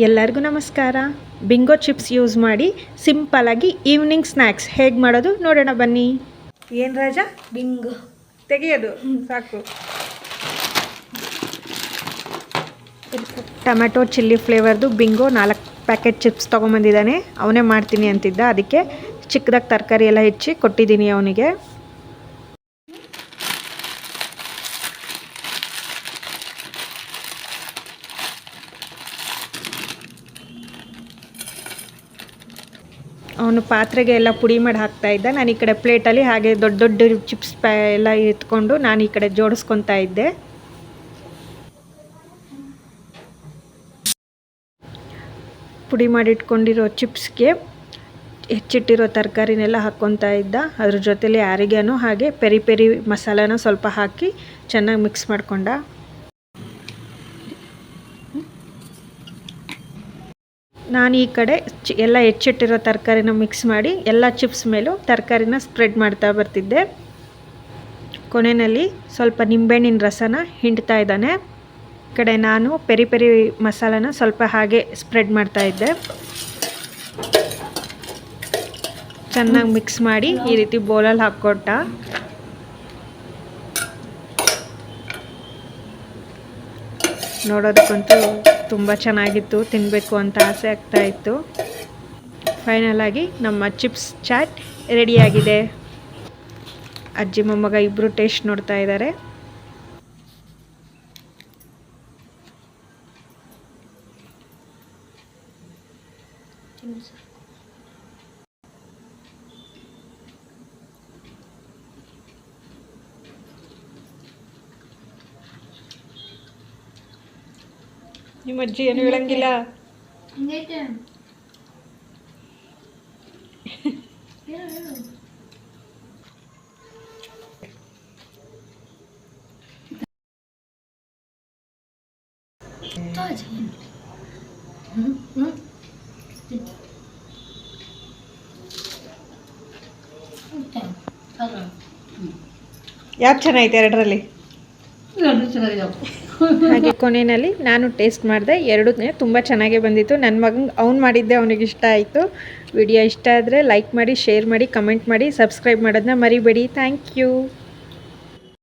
ಎಲ್ಲರಿಗೂ ನಮಸ್ಕಾರ. Bingo chips use ಮಾಡಿ ಸಿಂಪಲಾಗಿ ಈವ್ನಿಂಗ್ ಸ್ನ್ಯಾಕ್ಸ್ ಹೇಗೆ ಮಾಡೋದು ನೋಡೋಣ ಬನ್ನಿ. ಏನು ರಾಜ? ಬಿಂಗೋ ತೆಗೆಯೋದು. ಸಾಕು. ಟೊಮೆಟೊ ಚಿಲ್ಲಿ ಫ್ಲೇವರ್ದು ಬಿಂಗೋ ನಾಲ್ಕು ಪ್ಯಾಕೆಟ್ ಚಿಪ್ಸ್ ತೊಗೊಂಬಂದಿದ್ದಾನೆ. ಅವನೇ ಮಾಡ್ತೀನಿ ಅಂತಿದ್ದ. ಅದಕ್ಕೆ ಚಿಕ್ಕದಾಗಿ ತರಕಾರಿ ಎಲ್ಲ ಹೆಚ್ಚಿ ಕೊಟ್ಟಿದ್ದೀನಿ ಅವನಿಗೆ. ಅವನು ಪಾತ್ರೆಗೆ ಎಲ್ಲ ಪುಡಿ ಮಾಡಿ ಹಾಕ್ತಾ ಇದ್ದ. ನಾನು ಈ ಕಡೆ ಪ್ಲೇಟಲ್ಲಿ ಹಾಗೆ ದೊಡ್ಡ ದೊಡ್ಡ ಚಿಪ್ಸ್ ಪ್ಯಾ ಎಲ್ಲ ಎತ್ಕೊಂಡು ನಾನು ಈ ಕಡೆ ಜೋಡಿಸ್ಕೊತಾ ಇದ್ದೆ. ಪುಡಿ ಮಾಡಿಟ್ಕೊಂಡಿರೋ ಚಿಪ್ಸ್ಗೆ ಹೆಚ್ಚಿಟ್ಟಿರೋ ತರಕಾರಿನೆಲ್ಲ ಹಾಕ್ಕೊತಾ ಇದ್ದ. ಅದ್ರ ಜೊತೆಲಿ ಯಾರಿಗೇನೋ ಹಾಗೆ ಪೆರಿ ಪೆರಿ ಮಸಾಲಾನ ಸ್ವಲ್ಪ ಹಾಕಿ ಚೆನ್ನಾಗಿ ಮಿಕ್ಸ್ ಮಾಡ್ಕೊಂಡ. ನಾನು ಈ ಕಡೆ ಎಲ್ಲ ಹೆಚ್ಚಿಟ್ಟಿರೋ ತರಕಾರಿನ ಮಿಕ್ಸ್ ಮಾಡಿ ಎಲ್ಲ ಚಿಪ್ಸ್ ಮೇಲೂ ತರಕಾರಿನ ಸ್ಪ್ರೆಡ್ ಮಾಡ್ತಾ ಬರ್ತಿದ್ದೆ. ಕೊನೆಯಲ್ಲಿ ಸ್ವಲ್ಪ ನಿಂಬೆಹಣ್ಣಿನ ರಸನ ಹಿಂಡ್ತಾ ಇದ್ದಾನೆ. ಈ ಕಡೆ ನಾನು ಪೆರಿ ಪೆರಿ ಮಸಾಲನ ಸ್ವಲ್ಪ ಹಾಗೆ ಸ್ಪ್ರೆಡ್ ಮಾಡ್ತಾ ಇದ್ದೆ. ಚೆನ್ನಾಗಿ ಮಿಕ್ಸ್ ಮಾಡಿ ಈ ರೀತಿ ಬೌಲಲ್ಲಿ ಹಾಕ್ಕೊಟ್ಟ. ನೋಡೋದಕ್ಕಂತೂ ತುಂಬ ಚೆನ್ನಾಗಿತ್ತು ತಿನ್ನಬೇಕು ಅಂತ ಆಸೆ ಆಗ್ತಾ ಇತ್ತು. ಫೈನಲ್ ಆಗಿ ನಮ್ಮ ಚಿಪ್ಸ್ ಚಾಟ್ ರೆಡಿಯಾಗಿದೆ ಅಜ್ಜಿ, ಮೊಮ್ಮಗ ಇಬ್ಬರು ಟೇಸ್ಟ್ ನೋಡ್ತಾ ಇದ್ದಾರೆ ನಿಮ್ಮ ಅಜ್ಜಿ ಏನು ಹೇಳಂಗಿಲ್ಲ? ಯಾಕೆ ಚೆನ್ನಾಗೈತೆ ಎರಡರಲ್ಲಿ? ಹಾಗೆ ಕೊನೆಯಲ್ಲಿ ನಾನು ಟೇಸ್ಟ್ ಮಾಡಿದೆ ಎರಡನೇ ತುಂಬ ಚೆನ್ನಾಗೇ ಬಂದಿತ್ತು. ನನ್ನ ಮಗಂಗೆ ಅವ್ನು ಮಾಡಿದ್ದೆ ಅವನಿಗೆ ಇಷ್ಟ ಆಯಿತು. ವಿಡಿಯೋ ಇಷ್ಟ ಆದರೆ ಲೈಕ್ ಮಾಡಿ, ಶೇರ್ ಮಾಡಿ, ಕಮೆಂಟ್ ಮಾಡಿ, ಸಬ್ಸ್ಕ್ರೈಬ್ ಮಾಡೋದನ್ನ ಮರಿಬೇಡಿ. Thank you.